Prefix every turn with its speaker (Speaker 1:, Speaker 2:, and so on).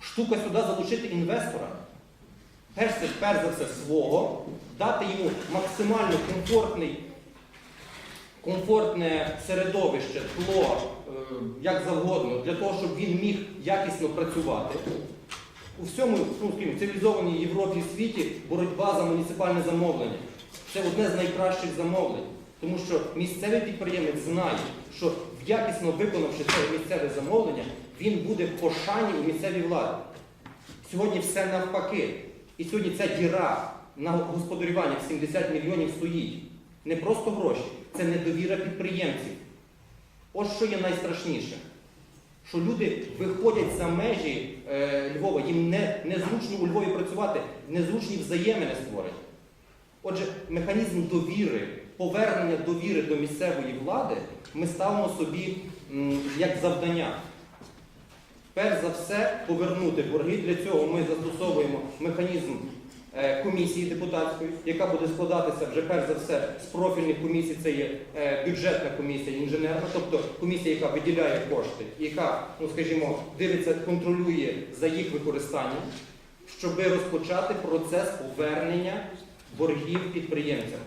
Speaker 1: Штука сюди залучити інвестора. Перш, за все свого, дати йому максимально комфортний, комфортне середовище, тло, е, як завгодно, для того, щоб він міг якісно працювати. У всьому ну, скажімо, цивілізованій Європі і світі боротьба за муніципальне замовлення. Це одне з найкращих замовлень. Тому що місцевий підприємець знає, що якісно виконавши це місцеве замовлення, він буде в пошані у місцевій владі. Сьогодні все навпаки. І сьогодні ця діра на господарювання в 70 мільйонів стоїть. Не просто гроші, це недовіра підприємців. Ось що є найстрашніше. Що люди виходять за межі е, Львова, їм не, незручно у Львові працювати, незручні взаємини створені. Отже, механізм довіри, повернення довіри до місцевої влади ми ставимо собі як завдання. Перш за все, повернути борги. Для цього ми застосовуємо механізм е, комісії депутатської, яка буде складатися вже перш за все з профільних комісій. Це є е, бюджетна комісія, інженерна, тобто комісія, яка виділяє кошти, яка, ну скажімо, дивиться, контролює за їх використанням, щоб розпочати процес повернення боргів підприємцям.